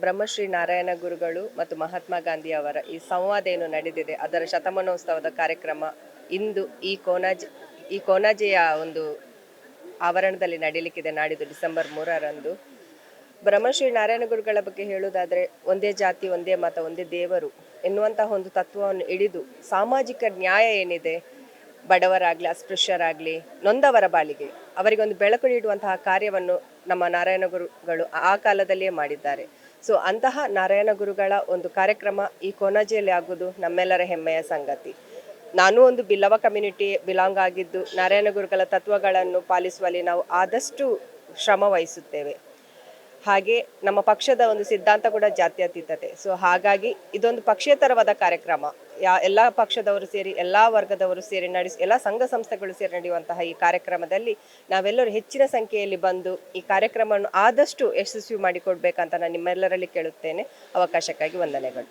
ಬ್ರಹ್ಮಶ್ರೀ ನಾರಾಯಣ ಗುರುಗಳು ಮತ್ತು ಮಹಾತ್ಮ ಗಾಂಧಿ ಅವರ ಈ ಸಂವಾದ ಏನು ನಡೆದಿದೆ, ಅದರ ಶತಮಾನೋತ್ಸವದ ಕಾರ್ಯಕ್ರಮ ಇಂದು ಈ ಕೋನಾಜ್, ಈ ಕೋನಾಜೆಯ ಒಂದು ಆವರಣದಲ್ಲಿ ನಡೀಲಿಕ್ಕಿದೆ ನಾಡಿದ್ದು ಡಿಸೆಂಬರ್ ಮೂರರಂದು. ಬ್ರಹ್ಮಶ್ರೀ ನಾರಾಯಣ ಗುರುಗಳ ಬಗ್ಗೆ ಹೇಳುವುದಾದರೆ, ಒಂದೇ ಜಾತಿ, ಒಂದೇ ಮತ, ಒಂದೇ ದೇವರು ಎನ್ನುವಂತಹ ಒಂದು ತತ್ವವನ್ನು ಹಿಡಿದು ಸಾಮಾಜಿಕ ನ್ಯಾಯ ಏನಿದೆ, ಬಡವರಾಗಲಿ, ಅಸ್ಪೃಶ್ಯರಾಗಲಿ, ನೊಂದವರ ಬಾಳಿಗೆ ಅವರಿಗೆ ಒಂದು ಬೆಳಕು ನೀಡುವಂತಹ ಕಾರ್ಯವನ್ನು ನಮ್ಮ ನಾರಾಯಣ ಗುರುಗಳು ಆ ಕಾಲದಲ್ಲಿಯೇ ಮಾಡಿದ್ದಾರೆ. ಸೊ ಅಂತಹ ನಾರಾಯಣ ಗುರುಗಳ ಒಂದು ಕಾರ್ಯಕ್ರಮ ಈ ಕೊನಜೆಯಲ್ಲಿ ಆಗುವುದು ನಮ್ಮೆಲ್ಲರ ಹೆಮ್ಮೆಯ ಸಂಗತಿ. ನಾನು ಒಂದು ಬಿಲ್ಲವ ಕಮ್ಯುನಿಟಿ ಬಿಲಾಂಗ್ ಆಗಿದ್ದು ನಾರಾಯಣ ಗುರುಗಳ ತತ್ವಗಳನ್ನು ಪಾಲಿಸುವಲ್ಲಿ ನಾವು ಆದಷ್ಟು ಶ್ರಮ ವಹಿಸುತ್ತೇವೆ. ಹಾಗೆ ನಮ್ಮ ಪಕ್ಷದ ಒಂದು ಸಿದ್ಧಾಂತ ಕೂಡ ಜಾತ್ಯತೀತತೆ ಸೊ ಹಾಗಾಗಿ ಇದೊಂದು ಪಕ್ಷೇತರವಾದ ಕಾರ್ಯಕ್ರಮ. ಯಾ, ಎಲ್ಲ ಪಕ್ಷದವರು ಸೇರಿ, ಎಲ್ಲ ವರ್ಗದವರು ಸೇರಿ ನಡೆಸಿ, ಎಲ್ಲ ಸಂಘ ಸಂಸ್ಥೆಗಳು ಸೇರಿ ನಡೆಯುವಂತಹ ಈ ಕಾರ್ಯಕ್ರಮದಲ್ಲಿ ನಾವೆಲ್ಲರೂ ಹೆಚ್ಚಿನ ಸಂಖ್ಯೆಯಲ್ಲಿ ಬಂದು ಈ ಕಾರ್ಯಕ್ರಮವನ್ನು ಆದಷ್ಟು ಯಶಸ್ವಿ ಮಾಡಿಕೊಡ್ಬೇಕಂತ ನಾನು ನಿಮ್ಮೆಲ್ಲರಲ್ಲಿ ಕೇಳುತ್ತೇನೆ. ಅವಕಾಶಕ್ಕಾಗಿ ವಂದನೆಗಳು.